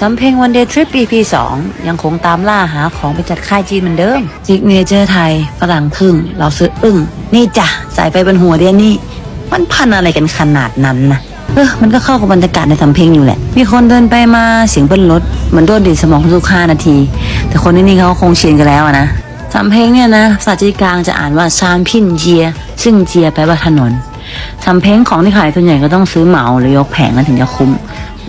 สำเพ็งวันเดย์ทริป EP 2 ยังคงตามล่าหาของไปจัดค่ายจีนเหมือนเดิมซิกเนเจอร์ไทยฝรั่งพึ่ง เราซื้ออึ้ง นี่จ้ะใส่ไปบนหัวเดียนี่ มันพันอะไรกันขนาดนั้นนะเออมันก็เข้ากับบรรยากาศในสำเพ็งอยู่แหละ มีคนเดินไปมาเสียงเบิ้ลรถเหมือนโดนดีดสมองทุกห้านาที แต่คนที่นี่เขาคงเชินกันแล้วนะสำเพ็งเนี่ยนะภาษาจีนกลางจะอ่านว่าซานพินเจีย ซึ่งเจียแปลว่าถนนสำเพ็งของที่ขายส่วนใหญ่ก็ต้องซื้อเหมาหรือยกแผงกันถึงจะคุ้ม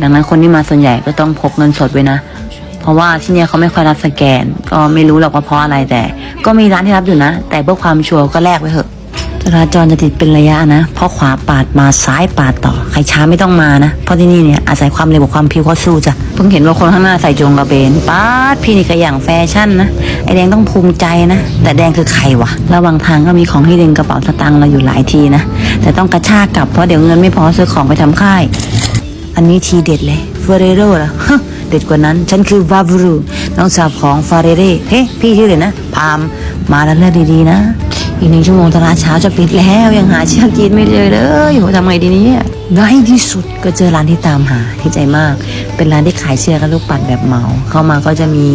ดังนั้นคนที่มาส่วนใหญ่ก็ต้องพกเงินสดไว้นะ เพราะว่าที่เนี่ยเขาไม่ค่อยรับสแกน ก็ไม่รู้หรอกว่าเพราะอะไรแต่ ก็มีร้านที่รับอยู่นะ แต่เพื่อความชัวร์ก็แลกไว้เถอะจราจรจะติดเป็นระยะนะ เพราะขวาปาดมาซ้ายปาดต่อ ใครช้าไม่ต้องมานะ เพราะที่นี่เนี่ยอาศัยความเร็วกับความพิ้วก็สู้จ้ะ เพิ่งเห็นว่าคนข้างหน้าใส่จงกระเบนปาดพี่นี่ก็อย่างแฟชั่นนะ ไอแดงต้องภูมิใจนะ แต่แดงคือใครวะ ระหว่างทางก็มีของที่ดึงกระเป๋าสตางค์เราอยู่หลายทีนะ แต่ต้องกระชากกลับเพราะเดี๋ยวเงินไม่พอซื้อของไปทำค่าย อันนี้ทีเด็ดเลยเฟเรโร่ละฮะเด็ดกว่านั้น ฉันคือวาบรูน้องสาวของฟาเรเร่เฮ้พี่ชื่อเลยนะ พามมาแล้วเลือกดีๆนะ อีกหนึ่งชั่วโมงตลาดเช้าจะปิดแล้ว ยังหาเชือกกินไม่เจอเลยโหทำไงดีเนี่ยในที่สุดก็เจอร้านที่ตามหาที่ใจมาก เป็นร้านที่ขายเชือกกับลูกปัดแบบเหมา เข้ามาก็จะมี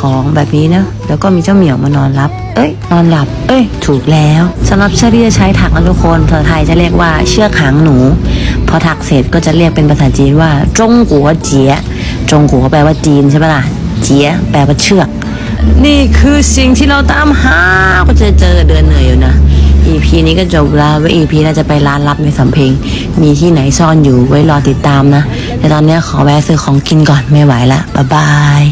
ของแบบนี้นะแล้วก็มีเจ้าเหมียวมานอนรับ เอ้ย นอนหลับ เอ้ย ถูกแล้วสำหรับเชือกที่จะใช้ถักนะทุกคนภาษาไทยจะเรียกว่าเชือกหางหนู พอถักเสร็จก็จะเรียกเป็นภาษาจีนว่า จงกัวเจียจงกัวแปลว่าจีนใช่ปะล่ะเจียแปลว่าเชือก นี่คือสิ่งที่เราตามหาก็จะเจอเดินเหนื่อยอยู่นะ EP นี้ก็จบแล้วว่า EP น่าจะไปร้านลับในสำเพ็งมีที่ไหนซ่อนอยู่ไว้รอติดตามนะ แต่ตอนนี้ขอแวะซื้อของกินก่อนไม่ไหวละบ๊ายบาย